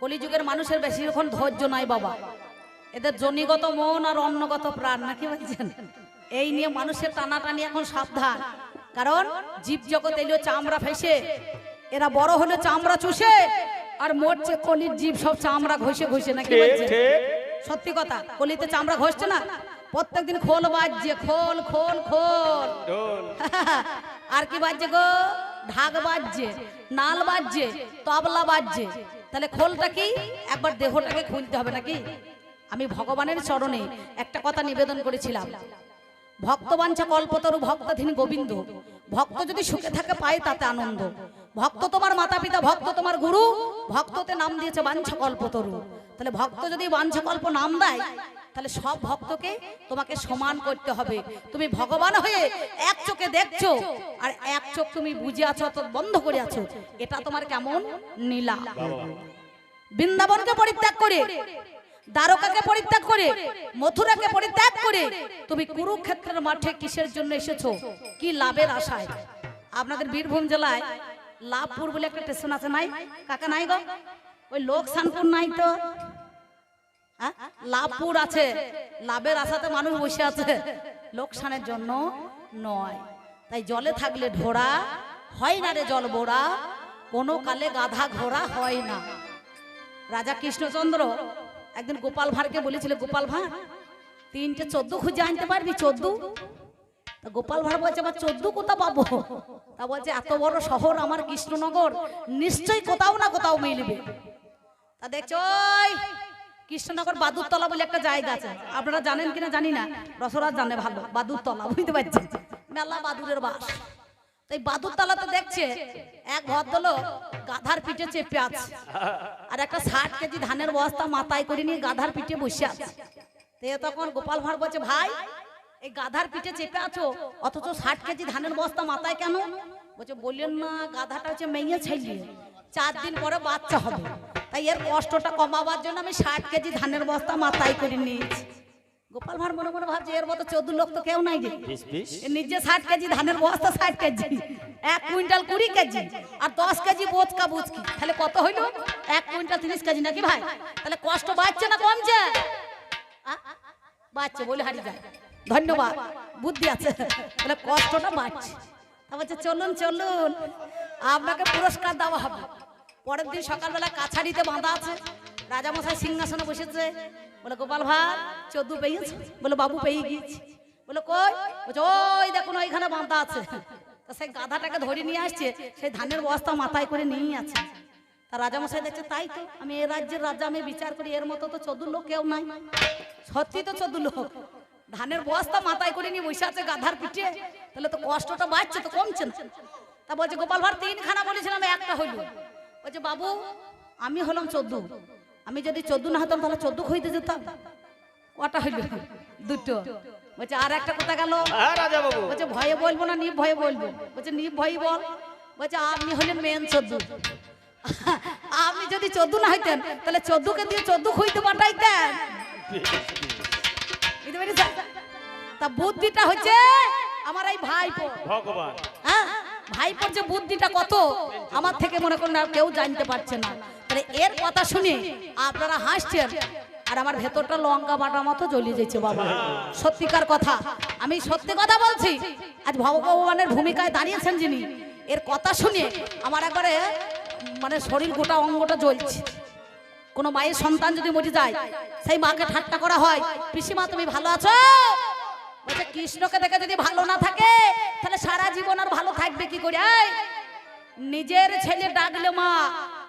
কলিযুগের মানুষের বেশিক্ষণ ধৈর্য নাই বাবা। এদের জনিগত মন আর অন্নগত প্রাণ নাকি বলছেন? এই নিয়ে মানুষের টানাটানি এখন সাবধান। কারণ জীব জগৎ এলো চামড়া ফেসে এরা বড় হলে চামড়া চুষে আর মরছে কলির জীব সব চামড়া ঘষে ঘষে নাকি সত্যি কথা কলিতে চামড়া ঘষছে না? প্রত্যেকদিন খোল বাজছে খোল খোল খোল। আর কি বাজছে গো? ঢাক বাজছে নাল বাজছে তবলা বাজছে তাহলে খোলটা কি? একবার দেহটাকে খুলতে হবে নাকি? আমি ভগবানের চরণে একটা কথা নিবেদন করেছিলাম। ভক্ত বাঞ্ছা কল্পতরু ভক্তাধীন গোবিন্দ, ভক্ত যদি সুখে থাকে পায় তাতে আনন্দ। ভক্ত তোমার মাতা পিতা ভক্ত তোমার গুরু, ভক্ততে নাম দিয়েছে বাঞ্ছা কল্পতরু। তাহলে ভক্ত যদি বাঞ্ছা কল্প নাম দেয় তাহলে সব ভক্তকে তোমাকে সমান করতে হবে। তুমি ভগবান হয়ে এক চোখে দেখছ আর এক চোখ তুমি বুঝে আছো অত বন্ধ করে আছো। এটা তোমার কেমন নীলা। বৃন্দাবনকে পরিত্যাগ করে, দ্বারকাকে পরিত্যাগ করে, মথুরাকে পরিত্যাগ করে তুমি কুরুক্ষেত্রের মাঠে কিসের জন্য এসেছ? কি লাভের আশায়? আপনাদের বীরভূম জেলায় লাভপুর বলে একটা স্টেশন আছে, নাই? কাকা নাই গো? ওই লোকসানপুর নাই তো? হ্যাঁ? লাভপুর আছে। লাভের আশাতে মানুষ বসে আছে। লোকসানের জন্য নয়। তাই জলে থাকলে ঢোড়া, হয় না রে জল বোড়া, কোনো কালে গাধা ঘোড়া হয় না। রাজা কৃষ্ণচন্দ্র একদিন গোপাল ভাঁড়কে বলেছিল, গোপাল ভাঁড়, তিনটে চোদ্দ খুঁজে আনতে পারবি, চোদ্দ? তা গোপাল ভাঁড় বলছে আমার চোদ্দ কোথা পাবো? তা বলছে, এত বড় শহর আমার কৃষ্ণনগর, নিশ্চয়ই কোথাও না কোথাও মিলবে। তা দেখছ কৃষ্ণনগর বাদুরতলা বলে একটা জায়গা আছে। আপনারা জানেন কিনা জানি না। রসরাজ জানে ভালো। বাদুরতলা, বুঝতে পারছেন? মেলা বাদুরের বাস। এই বাদুরতলাতে দেখছে এক ভদ্রলোক গাধার পিঠে চেপে আছে। আর একটা ষাট কেজি ধানের বস্তা মাথায় করে নিয়ে গাধার পিঠে বসে আছে। তো তখন গোপাল ভাঁড় বলছে, ভাই, এই গাধার পিঠে চেপে আছো? অথচ ষাট কেজি ধানের বস্তা মাথায় কেন? বলছে, বললেন না, গাধাটা হচ্ছে মেয়ে ছেলে চার দিন পরে বাচ্চা হবে। তাই এর কষ্টটা কমাবার জন্য আমি ষাট কেজি ধানের বস্তা মাথায় করে নিয়েছি। গোপাল ভাঁড় মনে মনে ভাবছে এর মতো চোদ্দ লোক তো কেউ নাই এ নিজে ষাট কেজি ধানের বস্তা ষাট কেজি। এক কুইন্টাল কুড়ি কেজি আর দশ কেজি বোচকা বুচকি। তাহলে কত হইল? এক কুইন্টাল তিরিশ কেজি নাকি ভাই? তাহলে কষ্ট বাড়ছে না কমছে? বাড়ছে বলে হারিয়ে যায়। ধন্যবাদ বুদ্ধি আছে। তাহলে কষ্টটা বাড়ছে। চলুন চলুন। আপনাকে পুরস্কার দেওয়া হবে। পরের দিন সকালবেলা কাছারিতে বাঁধা আছে। রাজামশাই সিংহাসনে বসেছে। বলে, গোপাল ভাই চোদ্দু পেয়েছে? বলে, বাবু পেয়ে গিয়েছি। বলে, কই? ওই দেখুন, ওইখানে বাঁধা আছে। তা সেই গাধাটাকে ধরে নিয়ে আসছে। সেই ধানের বস্তা মাথায় করে নিয়ে আছে। তা রাজামশাই দেখছে, তাই তো, আমি এ রাজ্যের রাজা, আমি বিচার করি, এর মতো তো চোদ্দ লোক কেউ নাই। সত্যি তো চোদ্দ লোক। ধানের বস্তা মাথায় করে নিয়ে বসে আছে গাধার পিঠে। তাহলে তো কষ্টটা বাড়ছে, তো কমছে না। তা বলছে, গোপাল ভাঁড়, তিনখানা বলেছিলাম, একটা হইল। বলছে বাবু আমি হলাম চোদ্দ। আমি যদি চোদ্দ না হতাম তাহলে চোদ্দ হইতে যেতাম। কটা হইল? দুটো। বলছে আর একটা কথা গেল। হ্যাঁ বলছে ভয়ে বলব না নিপ ভয়ে বলব? বলছে নিপ ভয়ে বল। বলছে আপনি হলেন মেন চোদ্দু। আপনি যদি চোদ্দু না হইতেন তাহলে চোদ্দুকে দিয়ে চোদ্দু খুঁজতে পাঠাইতেন। তা বুদ্ধিটা হচ্ছে আমার এই ভাইপো। ভগবান। হ্যাঁ? ভাইপোর যে বুদ্ধিটা কত, আমার থেকে মনে করেন আর কেউ জানতে পারছে না। তাহলে এর কথা শুনে আপনারা হাসছেন, আর আমার ভেতরটা লঙ্কা বাটা মতো জ্বলিয়ে যাচ্ছে বাবা। সত্যিকার কথা, আমি সত্যি কথা বলছি, আজ ভগবানের ভূমিকায় দাঁড়িয়েছেন যিনি, এর কথা শুনে আমার একবারে মানে শরীর গোটা অঙ্গটা জ্বলছে। কোনো মায়ের সন্তান যদি মরে যায়, সেই মাকে ঠাট্টা করা হয়, পিসিমা তুমি ভালো আছো? কৃষ্ণকে দেখে যদি ভালো না থাকে তাহলে সারা জীবন আর ভালো থাকবে কি করে? নিজের ছেলে ডাকলে মা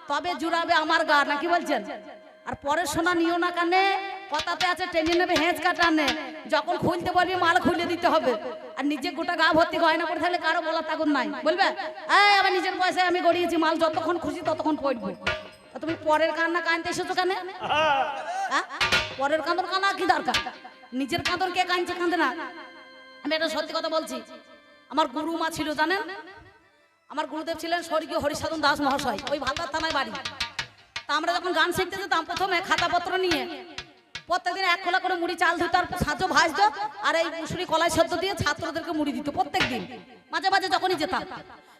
তবে জুড়াবে আমার গা নাকি বলছেন? আর পরে শোনা নিও না কানে কথাতে আছে টেনে নেবে হেঁচ কাটানে যখন খুলতে বলবি মাল খুলে দিতে হবে। আর নিজে গোটা গা ভর্তি গয়না করে থাকলে কারও বলার তাগুন নাই বলবে? এই আমার নিজের পয়সায় আমি গড়িয়েছি মাল যতক্ষণ খুশি ততক্ষণ পড়ব। তুমি পরের কান্না কানতে এসেছ কেন? পরের কাঁদর কানা কি দরকার? নিজের কাঁদর কে কাঁদছে, কাঁদে না। আমি এটা সত্যি কথা বলছি। আমার গুরু মা ছিল, জানেন? আমার গুরুদেব ছিলেন স্বর্গীয় হরিসাধন দাস মহাশয়, ওই ভাতার থানায় বাড়ি। তা আমরা যখন গান শিখতে যেতাম, প্রথমে খাতাপত্র নিয়ে, প্রত্যেকদিন এক খোলা করে মুড়ি, চাল দিত আর সাঁচো ভাজতো, আর এই মুসুরি কলাই সেদ্ধ দিয়ে ছাত্রদেরকে মুড়ি দিত প্রত্যেক দিন মাঝে মাঝে যখনই যেতাম।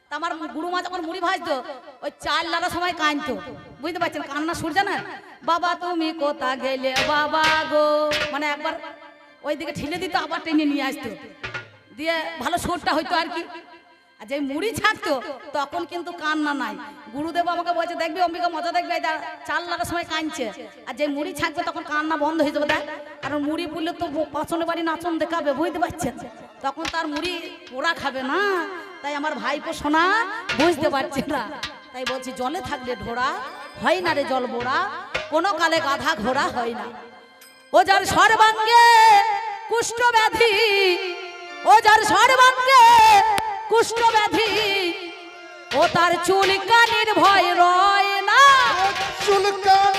তা আমার গুরু মা যখন মুড়ি ভাজতো, ওই চাল লাগার সময় কাঁদতো। বুঝতে পারছেন, কান্না সুর জানেন বাবা, তুমি কোথা গেলে? বাবা গো। মানে একবার ওইদিকে ঠেলে দিত আবার টেনে নিয়ে আসতো। দিয়ে ভালো সুরটা হইতো আর কি। আর যে মুড়ি ছাড়তো তখন কিন্তু কান্না নাই। গুরুদেব আমাকে বলছে দেখবি অম্বিকা মজা দেখবে এই দেখ, চাল লাগার সময় কাঁদছে। আর যে মুড়ি ছাড়বে তখন কান্না বন্ধ হয়ে যাবে দেখ। কারণ মুড়ি পুড়লে তো পাচনে বাড়ি নাচন দেখাবে বুঝতে পারছেন? তখন তার মুড়ি ওরা খাবে না। তাই আমার ভাইপো সোনা বুঝতে পারছে না। তাই বলছি জলে থাকলে ঢোড়া হয় না রে জল বোড়া কোনো কালে গাধা ঘোড়া হয় না। ও যার সর্বাঙ্গে কুষ্ঠ ব্যাধি ও যার সর্বাঙ্গে কুষ্ঠ ব্যাধি ও তার চুলকা নির্ভয় ভয় রয় না। চুলকানির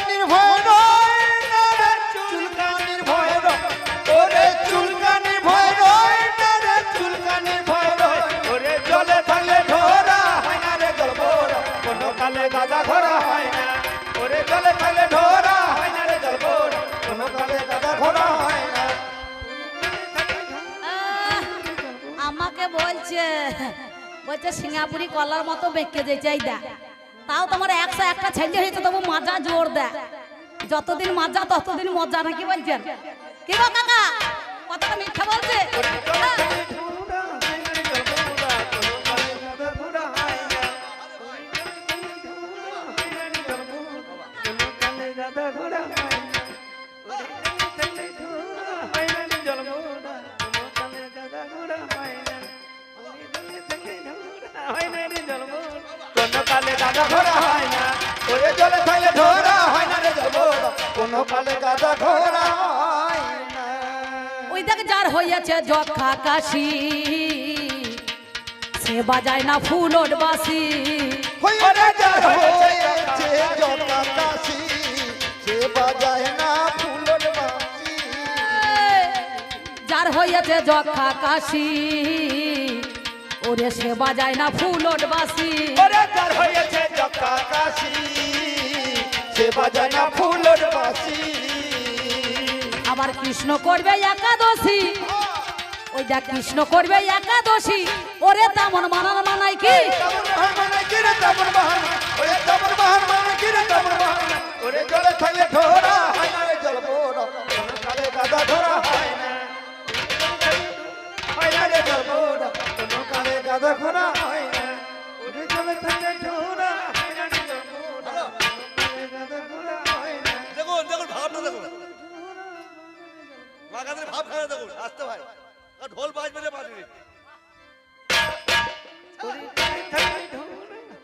বলছে বলছে সিঙ্গাপুরি কলার মতো বেঁকে যে চাই দা তাও তোমার একশো একটা ছেলে হয়েছে, তবু মাজা জোর দেয় যতদিন মাজা ততদিন মজা নাকি বলছেন? কি গো কাকা? কথাটা মিথ্যা বলছে? হ্যাঁ। গাদা ঘোড়া হয় না। ওরে জলে থাকলে ঢোরা হয় না রে কোনো কালে গাদা ঘোড়া হয় না। ওই দেখ যার হইয়াছে যক্ষা কাশি সে বাজায় না ফুলট বাসি। ওরে যার হয়েছে জটা কাশি, সে বাজায় না। যার হইয়াছে যক্ষা কাশি ওরে সে বাজায় না ফুলট বাসি। ওরে যার হয়েছে জটা কাশি, সে বাজানা ফুলের বাঁশি। আবার কৃষ্ণ করবে একাদশী। ওই দেখ কৃষ্ণ করবে একাদশী। ওরে তেমন মানান মানায় কি?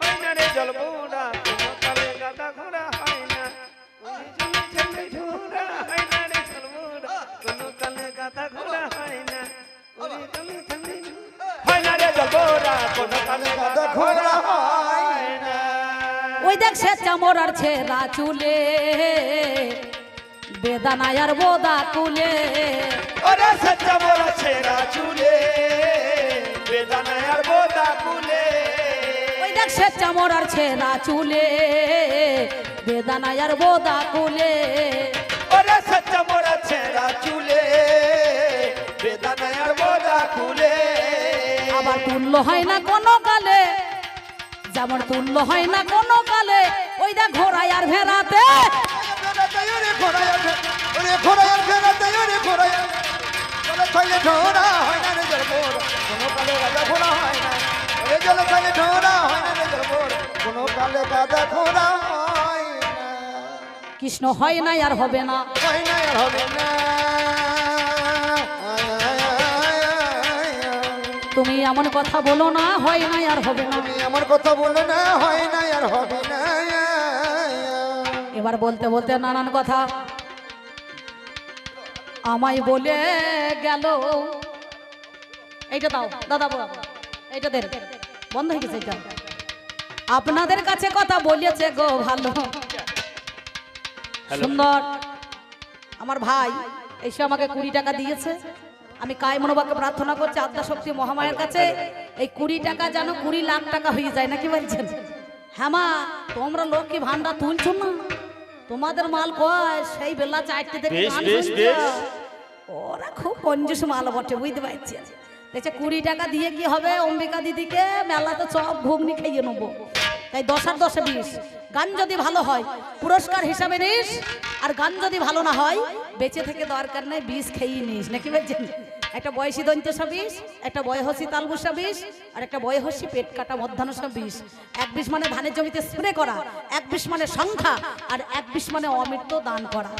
হয় না রে জল বোরা, কোনো কালে গাদা ঘোড়া হয় না। ওই দেখ সে চামর আর ছেঁড়া চুলে বেদানায় আর বোদা কুলে ওরে সচ্চা মোরা ছেঁড়া চুলে, বেদানায় আর বোদা কুলে। ওই দেখ সে চামর আর ছেঁড়া চুলে বেদানায় আর বোদা কুলে ওরে সচ্চা মোরা ছেঁড়া চুলে, বেদানায় আর বোদা কুলে। আবার তুল্য হয় না কোনো কালে যেমন তুল্য হয় না কোনো কালে ওই দেখ ঘোড়ায় আর ভেড়াতে ঘোড়ায় ওরে ঘোড়ায় আর ভেড়াতে, ওরে আর- জলে থাকলে হয় না রে জল বোরা, কোনো কালে গাদা ঘোড়া হয় না। ওরে জলে থাকলে ঢোরা হয় না রে জল বোরা, কোনো কালে গাদা ঘোড়া হয় না। কৃষ্ণ হয় না আর হবে না হয় না আর হবে না। তুমি এমন কথা বলো না হয় না আর হবে না তুমি এমন কথা বলো না হয় না আর হবে না এবার বলতে বলতে নানান কথা আমায় বলে গেল। এইটা দাও দাদা এইটা দে বন্ধ হয়ে গেছে এটা আপনাদের কাছে কথা বলেছে গো ভালো। সুন্দর। আমার ভাই এসে আমাকে কুড়ি টাকা দিয়েছে। আমি কায় মনোবাকে প্রার্থনা করছি আদ্যা শক্তি মহামায়ের কাছে এই কুড়ি টাকা যেন কুড়ি লাখ টাকা হয়ে যায় নাকি বলছেন? হ্যাঁ মা তোমরা লক্ষ্মী ভান্ডার তুলছো না? তোমাদের মাল কয়? সেই বেলা চারটে থেকে ওরা খুব কঞ্জুস মাল বটে, বুঝতে পারছি। দেখছে কুড়ি টাকা দিয়ে কি হবে? অম্বিকা দিদিকে মেলাতে চপ ঘুগনি খাইয়ে নেব। তাই দশ আর দশে বিষ গান যদি ভালো হয়, পুরস্কার হিসাবে নিস, আর গান যদি ভালো না হয়, বেঁচে থেকে দরকার নেই, বিষ খেয়েই নিস। নাকি বলছেন একটা বয়সী দন্ত্যসা বিষ একটা বয়সী তালবুসা বিষ আর একটা বয়সী পেট কাটা মধ্যাহ্নসা বিষ এক বিষ মানে ধানের জমিতে স্প্রে করা, এক বিষ মানে সংখ্যা, আর এক বিষ মানে অমৃত দান করা।